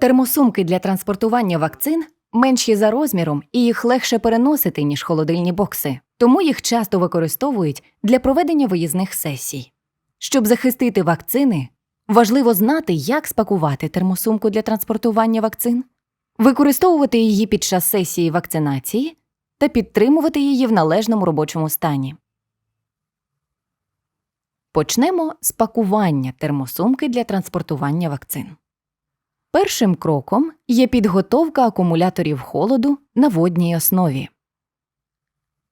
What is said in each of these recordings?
Термосумки для транспортування вакцин менші за розміром і їх легше переносити, ніж холодильні бокси, тому їх часто використовують для проведення виїзних сесій. Щоб захистити вакцини, важливо знати, як спакувати термосумку для транспортування вакцин, використовувати її під час сесії вакцинації та підтримувати її в належному робочому стані. Почнемо з пакування термосумки для транспортування вакцин. Першим кроком є підготовка акумуляторів холоду на водній основі.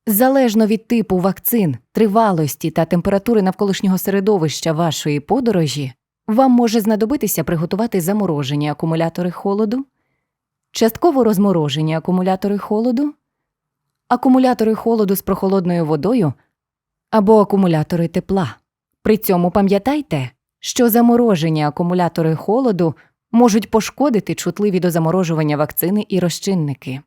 Залежно від типу вакцин, тривалості та температури навколишнього середовища вашої подорожі, вам може знадобитися приготувати заморожені акумулятори холоду, частково розморожені акумулятори холоду, акумулятори холоду з прохолодною водою або акумулятори тепла. При цьому пам'ятайте, що заморожені акумулятори холоду можуть пошкодити чутливі до заморожування вакцини і розчинники.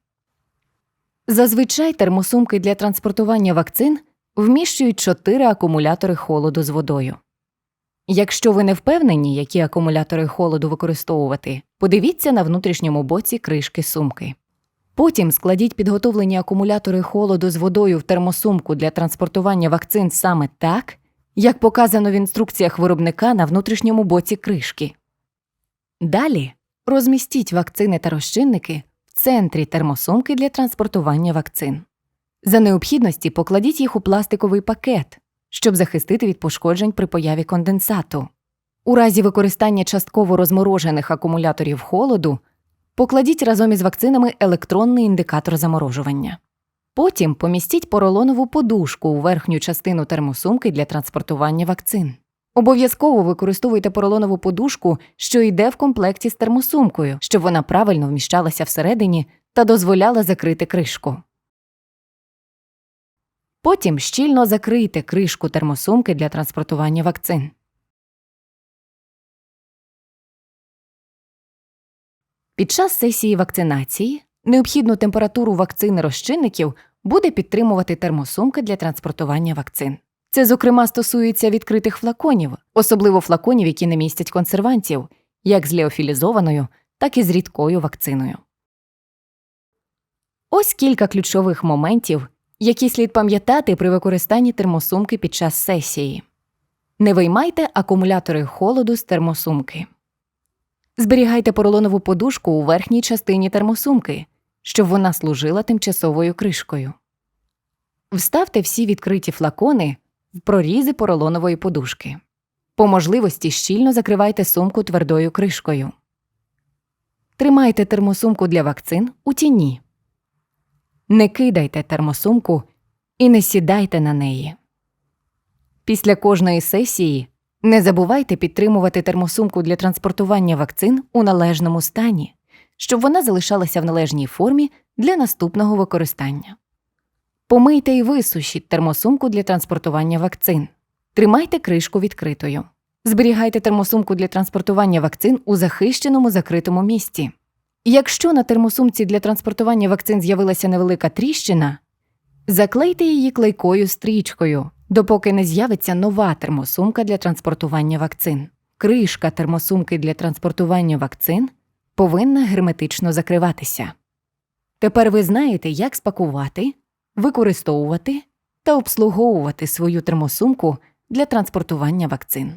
Зазвичай термосумки для транспортування вакцин вміщують 4 акумулятори холоду з водою. Якщо ви не впевнені, які акумулятори холоду використовувати, подивіться на внутрішньому боці кришки сумки. Потім складіть підготовлені акумулятори холоду з водою в термосумку для транспортування вакцин саме так, як показано в інструкціях виробника на внутрішньому боці кришки. Далі розмістіть вакцини та розчинники в центрі термосумки для транспортування вакцин. За необхідності покладіть їх у пластиковий пакет, щоб захистити від пошкоджень при появі конденсату. У разі використання частково розморожених акумуляторів холоду покладіть разом із вакцинами електронний індикатор заморожування. Потім помістіть поролонову подушку у верхню частину термосумки для транспортування вакцин. Обов'язково використовуйте поролонову подушку, що йде в комплекті з термосумкою, щоб вона правильно вміщалася всередині та дозволяла закрити кришку. Потім щільно закрийте кришку термосумки для транспортування вакцин. Під час сесії вакцинації необхідну температуру вакцини розчинників буде підтримувати термосумка для транспортування вакцин. Це, зокрема, стосується відкритих флаконів, особливо флаконів, які не містять консервантів, як з леофілізованою, так і з рідкою вакциною. Ось кілька ключових моментів, які слід пам'ятати при використанні термосумки під час сесії. Не виймайте акумулятори холоду з термосумки. Зберігайте поролонову подушку у верхній частині термосумки, щоб вона служила тимчасовою кришкою. Вставте всі відкриті флакони в прорізи поролонової подушки. По можливості щільно закривайте сумку твердою кришкою. Тримайте термосумку для вакцин у тіні. Не кидайте термосумку і не сідайте на неї. Після кожної сесії не забувайте підтримувати термосумку для транспортування вакцин у належному стані, щоб вона залишалася в належній формі для наступного використання. Помийте і висушіть термосумку для транспортування вакцин. Тримайте кришку відкритою. Зберігайте термосумку для транспортування вакцин у захищеному закритому місці. Якщо на термосумці для транспортування вакцин з'явилася невелика тріщина, заклейте її клейкою стрічкою, допоки не з'явиться нова термосумка для транспортування вакцин. Кришка термосумки для транспортування вакцин повинна герметично закриватися. Тепер ви знаєте, як спакувати, використовувати та обслуговувати свою термосумку для транспортування вакцин.